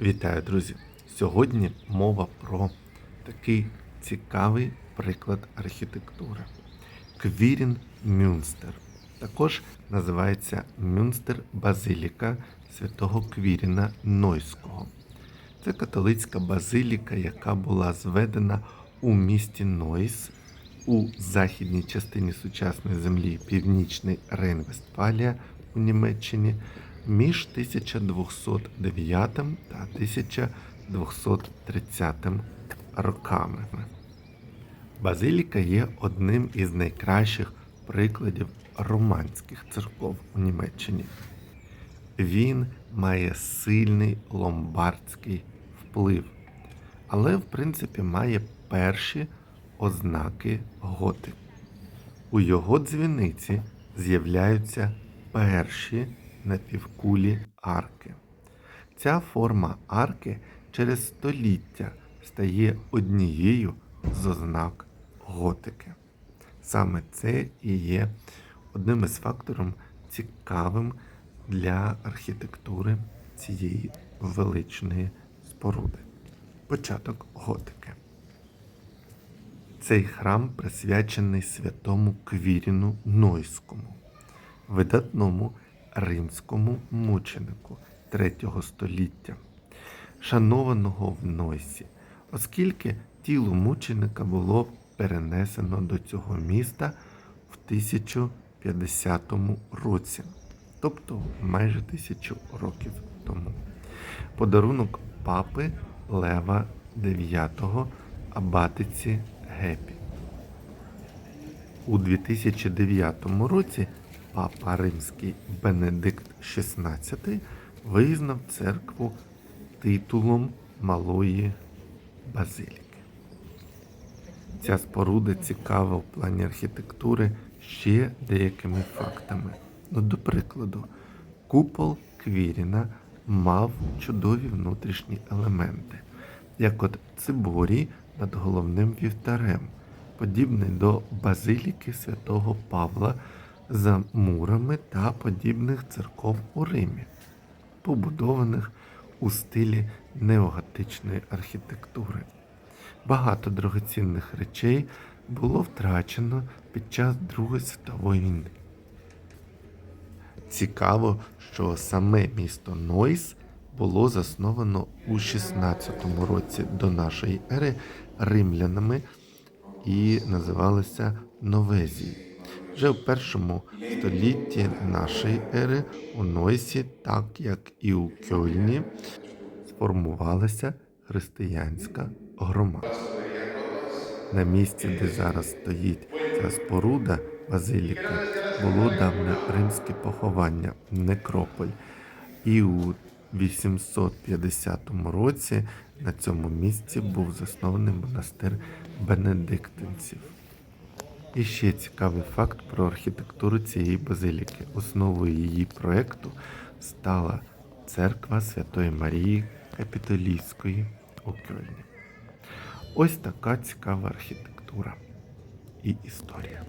Вітаю, друзі! Сьогодні мова про такий цікавий приклад архітектури. Квірін Мюнстер. Також називається Мюнстер Базиліка святого Квіріна Нойського. Це католицька базиліка, яка була зведена у місті Нойс у західній частині сучасної землі Північний Рейн-Вестфалія у Німеччині між 1209 та 1230 роками. Базиліка є одним із найкращих прикладів романських церков у Німеччині. Він має сильний ломбардський вплив, але, в принципі, має перші ознаки готи. У його дзвіниці з'являються перші напівкулі арки. Ця форма арки через століття стає однією з ознак готики. Саме це і є одним із факторів цікавим для архітектури цієї величної споруди. Початок готики. Цей храм присвячений святому Квіріну Нойському, видатному римському мученику 3 століття, шанованого в Нойсі, оскільки тіло мученика було перенесено до цього міста в 1050 році, тобто майже тисячу років тому. Подарунок папи Лева IX абатиці Гепі. У 2009 році папа римський Бенедикт XVI визнав церкву титулом Малої Базиліки. Ця споруда цікава в плані архітектури ще деякими фактами. Ну, до прикладу, купол Квіріна мав чудові внутрішні елементи, як от циборій над головним вівтарем, подібний до базиліки святого Павла за мурами та подібних церков у Римі, побудованих у стилі неоготичної архітектури. Багато дорогоцінних речей було втрачено під час Другої світової війни. Цікаво, що саме місто Нойс було засновано у 16 році до нашої ери римлянами і називалося Новезією. Вже в першому столітті нашої ери у Нойсі, так як і у Кьольні, сформувалася християнська громада. На місці, де зараз стоїть ця споруда базиліка, було давне римське поховання, некрополь. І у 850 році на цьому місці був заснований монастир бенедиктинців. І ще цікавий факт про архітектуру цієї базиліки. Основою її проекту стала церква Святої Марії Капітолійської у Кьольні. Ось така цікава архітектура і історія.